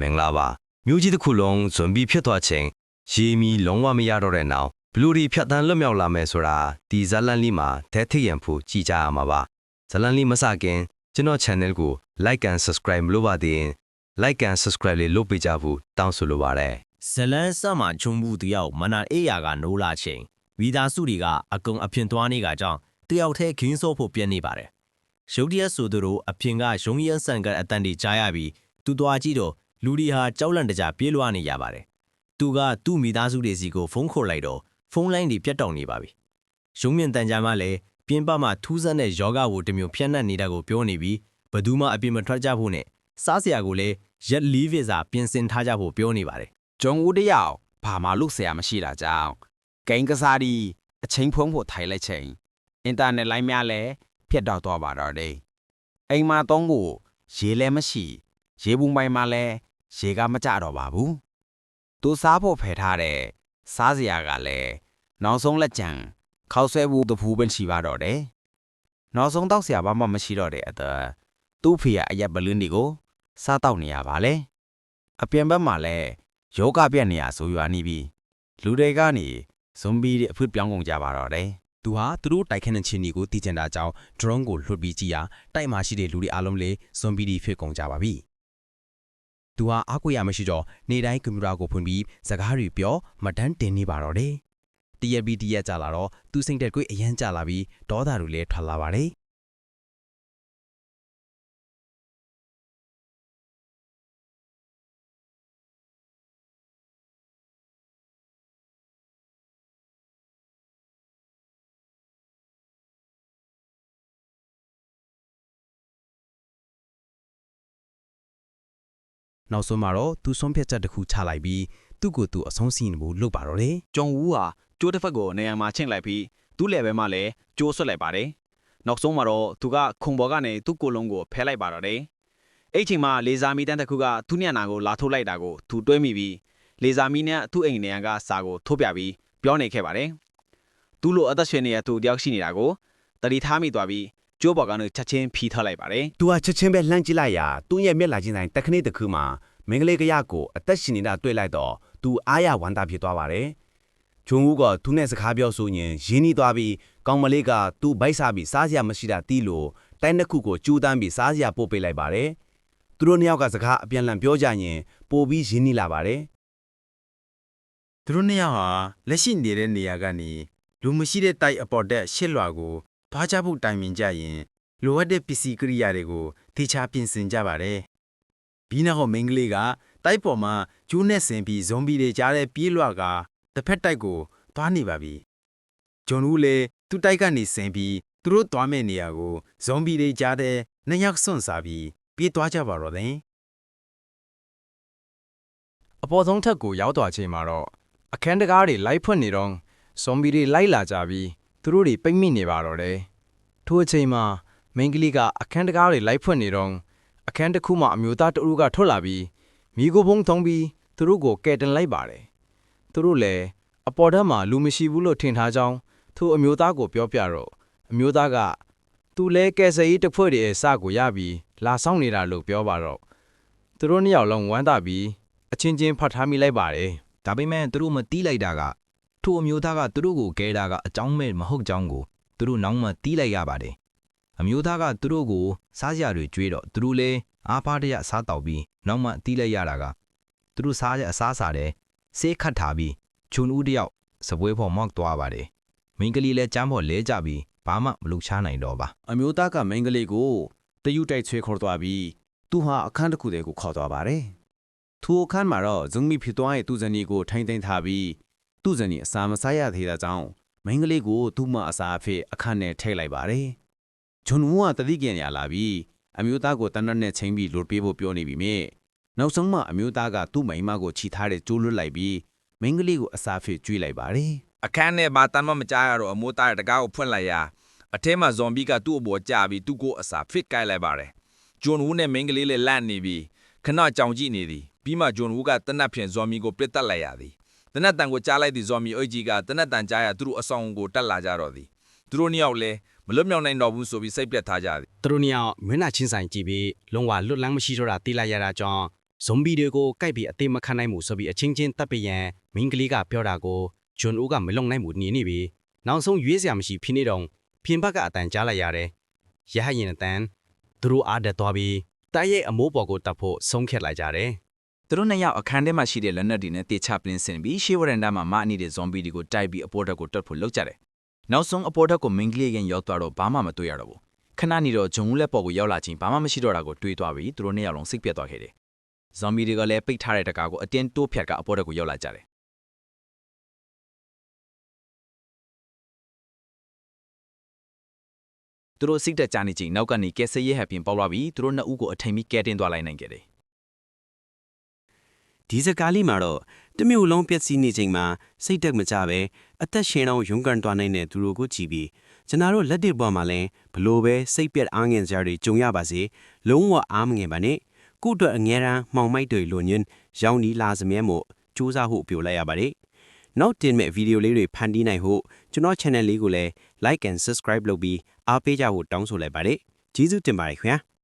မင်္ဂလာပါမြို့ကြီးတစ်ခုလုံးဇွန်ပြီးဖြစ်သွားချိန်ရေမီလုံးဝမရတော့တဲ့နောက်ဘလူရီဖြတ်တန်းလွတ်မြောက်လာမယ်ဆိုတာဒီဇလန်လီမှာဓာတ်ထိရန်ဖို့ကြည်ကြရမှာပါဇလန်လီမစခင်ကျွန်တော် channel ကို like and subscribe မလုပ်ပါသေးရင် like and subscribe လေးလုပ်ပေးကြဖို့တောင်းဆိုလိုပါတယ်ဇလန်းဆတ်မှာချုံဘူးတယောက်မနာအေးယာကနိုးလာချိန်ဝီသားစုတွေကအကုံအဖြစ်သွားနေကကြောင်းတယောက်တည်းခင်းစောဖို့ပြက်နေပါတယ်ရုတ်တရက်ဆိုသူတို့အဖြစ်ကရုံရန်ဆန်ကအတန်တီကြားရပြီးသူသွားကြည့်တော့ လူတွေဟာကြောက်လန့်တကြပြေးလွှားနေရပါတယ်။သူကသူ့မိသားစုတွေစီကိုဖုန်းခေါ်လိုက်တော့ဖုန်းလိုင်းတွေပြတ်တောက်နေပါပြီ။ရုံမြင့်တန်ကြမ်းမှလည်းပြင်းပမှထူးဆန်းတဲ့ယောဂဝတမျိုးဖျက်နှက်နေတာကိုပြောနေပြီးဘသူမှအပြစ်မထွက်ကြဖို့နဲ့စားစရာကိုလည်းရက်လီဗီဇာပြင်ဆင်ထားကြဖို့ပြောနေပါတယ်။ဂျုံဦးတယောက်ဘာမှလုပ်စရာမရှိတာကြောင့်ဂိမ်းကစားပြီးအချင်းဖုံးဖို့ထိုင်လိုက်ချိန်အင်တာနက်လိုင်းများလည်းဖြတ်တောက်သွားပါတော့တယ်။အိမ်မှာသုံးဖို့ရေလည်းမရှိ ရေဘူးမိုင်မှာလည်း ရေကမကြတော့ပါဘူးသူစားဖို့ဖယ်ထားတဲ့စားစရာကလည်းနောက်ဆုံးလက်ကျန်ခောက်ဆွဲဘူးတဖူးပင်ရှိပါတော့တယ်နောက်ဆုံးတောက်စရာဘာမှမရှိတော့တဲ့အတော့သူ့ဖေကအရက်ဘလင်းတွေကိုစားတောက်နေရပါလေအပြင်ဘက်မှာလည်းယောဂပြက်နေရဆိုရွာနေပြီလူတွေကနေဇွန်ဘီတွေအဖွပြောင်းကုန်ကြပါတော့တယ်သူဟာသူတို့တိုက်ခတ်တဲ့ချင်းတွေကိုတည်ကျင်တာကြောင့် drone ကိုလွှတ်ပြီးကြည့်ရာတိုက်မှာရှိတဲ့လူတွေအားလုံးလည်းဇွန်ဘီဒီဖြစ်ကုန်ကြပါပြီ။ သူဟာအားကိုးရမရှိတော့နေတိုင်းကွန်ပျူတာကိုဖွင့်ပြီးစကားတွေပြောမတန်းတင်နေပါတော့တယ်။တရက်ပြီးတရက်ကြာလာတော့သူစိတ်တက်ကွေးအရန်ကြာလာပြီးဒေါသတွေလည်းထွက်လာပါတယ်။ နောက်ဆုံးမှာတော့သူဆုံးဖြတ်ချက်တစ်ခုချလိုက်ပြီးသူ့ကိုယ်သူအဆုံးစီရင်ဖို့လုပ်ပါတော့တယ်ဂျုံဝူဟာကျိုးတစ်ဖက်ကိုနေရာမှာချင့်လိုက်ပြီးသူ့လေဘဲမှာလည်းကျိုးဆွတ်လိုက်ပါတယ်။နောက်ဆုံးမှာတော့သူကခုံပေါ်ကနေသူ့ကိုယ်လုံးကိုဖဲလိုက်ပါတော့တယ်။အဲ့ချိန်မှာလေဆာမီတန်းတစ်ခုကသူ့ညံနာကိုလာထုတ်လိုက်တာကိုသူတွေးမိပြီးလေဆာမီနဲ့သူ့အိမ်နေရာကစာကိုထုတ်ပြပြီးပြောနေခဲ့ပါတယ်။သူ့လိုအသက်ရှင်နေတဲ့သူတယောက်ရှိနေတာကိုတတိထားမိသွားပြီး ကျိုးပေါ်ကနေချက်ချင်းဖီးထားလိုက်ပါတယ်။သူကချက်ချင်းပဲလှမ်းကြည့်လိုက်ရာသူ့ရဲ့မျက်လာချင်းဆိုင်တခဏိတစ်ခုမှာမင်္ဂလေးကရကိုအသက်ရှင်နေတာတွေ့လိုက်တော့သူအားရဝမ်းသာဖြစ်သွားပါတယ်။ဂျုံဦးကသူ့နဲ့စကားပြောဆိုရင်ရင်းနှီးသွားပြီးကောင်မလေးကသူ့ဗိုက်စားပြီးစားစရာမရှိတာတီးလို့တိုင်းတစ်ခုကိုကြိုးတန်းပြီးစားစရာပို့ပေးလိုက်ပါတယ်။သူတို့နှစ်ယောက်ကစကားအပြန်အလှန်ပြောကြရင်ပိုပြီးရင်းနှီးလာပါတယ်။သူတို့နှစ်ယောက်ဟာလက်ရှိနေတဲ့နေရာကနေလူမရှိတဲ့တိုက်အပေါ်တက်ရှစ်လွာကို တွားချဖို့တိုင်ပင်ကြရင်လိုအပ်တဲ့ပစ္စည်းကိရိယာတွေကိုထေချာပြင်ဆင်ကြပါတယ်။ဘီနောက်မိန်းကလေးကတိုက်ပေါ်မှာကျိုးနဲ့ဆင်ပြီးဇွန်ဘီတွေကြားတဲ့ပြေးလွှာကတစ်ဖက်တိုက်ကိုသွားနေပါပြီ။ဂျွန်ဦးလည်းသူ့တိုက်ကနေဆင်ပြီးသူတို့သွားမဲ့နေရာကိုဇွန်ဘီတွေကြားတဲ့နှစ်ယောက်စွန့်စားပြီးပြေးသွားကြပါတော့တယ်။အပေါ်ဆုံးထပ်ကိုရောက်သွားချိန်မှာတော့အခန်းတကားတွေလိုက်ဖွင့်နေတော့ဇွန်ဘီတွေလိုက်လာကြပြီး သူတို့တွေပိတ်မိနေပါတော့တယ်။ထိုအချိန်မှာမိန်းကလေးကအခန်းတကားတွေလိုက်ဖွင့်နေတော့အခန်းတစ်ခုမှအမျိုးသားတအူးကထွက်လာပြီးမိကိုဖုံးထုံးပြီးသူတို့ကိုကယ်တင်လိုက်ပါတယ်။သူတို့လည်းအပေါ်ထပ်မှာလူမရှိဘူးလို့ထင်ထားကြောင်းသူအမျိုးသားကိုပြောပြတော့အမျိုးသားကသူလဲကယ်ဆယ်ရေးတစ်ဖွဲ့တည်းအစကိုရပြီးလာဆောင်နေတာလို့ပြောပါတော့သူတို့နှစ်ယောက်လုံးဝမ်းသာပြီးအချင်းချင်းဖတ်ထားမိလိုက်ပါတယ်ဒါပေမဲ့သူတို့မတီးလိုက်တာက ထိုအမျိုးသားကသူတို့ကိုကဲတာကအကြောင်းမဲ့မဟုတ်ကြောင်းကိုသူတို့နောက်မှတီးလိုက်ရပါတယ်အမျိုးသားကသူတို့ကိုစားစရာတွေကျွေးတော့သူတို့လည်းအားပါတရစားတောက်ပြီးနောက်မှတီးလိုက်ရတာကသူတို့စားရအစားစားတဲ့ဆေးခတ်ထားပြီးဂျွန်ဦးတယောက်စပွဲဖို့မောက်သွားပါတယ်မိန်းကလေးလည်းကြမ်းဖို့လဲကြပြီးဘာမှမလုပ်ချနိုင်တော့ပါအမျိုးသားကမိန်းကလေးကိုတယူတိုက်ဆွဲခေါ်သွားပြီးသူဟာအခန်းတစ်ခုတည်းကိုခေါ်သွားပါတယ်။ထိုအခန်းမှာတော့ဇုံမီဖြစ်သွားတဲ့သူဇနီကိုထိမ့်သိမ်းထားပြီး သူဇနီအစာမစားရသေးတာကြောင့်မိန်းကလေးကိုသူ့မအစာအဖြစ်အခန်းထဲထည့်လိုက်ပါတယ်။ဂျွန်ဝူကတတိကင်ရလာပြီးအမျိုးသားကိုတနတ်နဲ့ချင်းပြီးလွတ်ပေးဖို့ပြောနေပြီမြဲနောက်ဆုံးမှအမျိုးသားကသူ့မိန်းမကိုချီထားတဲ့ကျိုးလွတ်လိုက်ပြီးမိန်းကလေးကိုအစာအဖြစ်ကျွေးလိုက်ပါတယ်။အခန်းထဲမှာတမ်းမမကြားရတော့အမိုးသားရဲ့တကားကိုဖွင့်လိုက်ရာအထဲမှာဇွန်ဘီကသူ့အပေါ်ကျပြီးသူ့ကိုအစာဖစ်ကိုက်လိုက်ပါတယ်ဂျွန်ဝူးနဲ့မင်းကလေးလည်းလန့်နေပြီးခဏကြောင်ကြည့်နေသည်ပြီးမှဂျွန်ဝူးကတနတ်ဖြင့်ဇွန်မီကိုပြစ်တက်လိုက်ရသည် တနတ်တန်ကိုကြားလိုက်သည့်ဇွန်မီအိတ်ကြီးကတနတ်တန်ကြားရသူတို့အဆောင်ကိုတက်လာကြတော့သည်သူတို့နှစ်ယောက်လည်းမလွတ်မြောက်နိုင်တော့ဘူးဆိုပြီးစိတ်ပြတ်ထားကြသည်သူတို့နှစ်ယောက်မျက်နှာချင်းဆိုင်ကြည့်ပြီးလုံးဝလွတ်လန်းမရှိတော့တာသိလိုက်ရတာကြောင့်ဇွန်ဘီတွေကိုကိုက်ပြီးအသေးမခံနိုင်မှုဆိုပြီးအချင်းချင်းတပ်ပရန်မင်းကလေးကပြောတာကိုဂျွန်ဦးကမလုံနိုင်မှုနေနေပြီနောက်ဆုံးရွေးစရာမရှိဖြစ်နေတော့ပြင်ဘက်ကအတန်ကြားလိုက်ရတယ်ရဟရင်အတန်သူတို့အားတက်သွားပြီးတိုက်ရဲ့အမိုးပေါ်ကိုတပ်ဖို့ဆုံးဖြတ်လိုက်ကြတယ် သူတို့နှစ်ယောက်အခန်းထဲမှာရှိတဲ့လက်နက်တွေနဲ့တေချပလင်းစင်ပြီးရှေးဝရန်ဒါမှာမအနီတဲ့ဇွန်ဘီတွေကိုတိုက်ပြီးအပေါ်တက်ကိုတွတ်ဖို့လုပ်ကြတယ်။နောက်ဆုံးအပေါ်တက်ကိုမင်းကလေးရင်ရောက်သွားတော့ဘာမှမတွေ့ရတော့ဘူး။ခဏနေတော့ဂျုံဦးလက်ပေါ်ကိုရောက်လာချင်းဘာမှမရှိတော့တာကိုတွေးသွားပြီးသူတို့နှစ်ယောက်လုံးစိတ်ပြတ်သွားခဲ့တယ်။ဇွန်ဘီတွေကလည်းပိတ်ထားတဲ့တကားကိုအတင်းတိုးဖြတ်ကအပေါ်တက်ကိုရောက်လာကြတယ်။သူတို့စိတ်တက်ကြနေချင်းနောက်ကနေကဲဆရဲဟပ်ပြင်ပေါက်လာပြီးသူတို့နှစ်ဦးကိုအထိန်ပြီးကဲတင်သွားလိုက်နိုင်ခဲ့တယ် ဒီစကားလေးမှာတော့တမျိုးလုံးပျက်စီးနေချိန်မှာစိတ်တက်မကြပဲအသက်ရှင်အောင်ရုန်းကန်သွားနိုင်တဲ့သူတို့ကိုကြည်ပြီးကျွန်တော်တို့လက်တစ်ပေါ်မှာလည်းဘလို့ပဲစိတ်ပြက်အားငင်စရာတွေကြုံရပါစေလုံးဝအားမငင်ပါနဲ့ကုအတွက်အငြင်းရန်မှောင်မိုက်တွေလိုညင်းရောင်းနီလာစမြဲမို့စူးစမ်းဖို့ပြောလိုက်ရပါတယ်နောက်တင်မဲ့ဗီဒီယိုလေးတွေဖန်တီးနိုင်ဖို့ကျွန်တော် channel လေးကိုလည်း like and subscribe လုပ်ပြီးအားပေးကြဖို့တောင်းဆိုလိုက်ပါတယ်ကျေးဇူးတင်ပါတယ်ခင်ဗျာ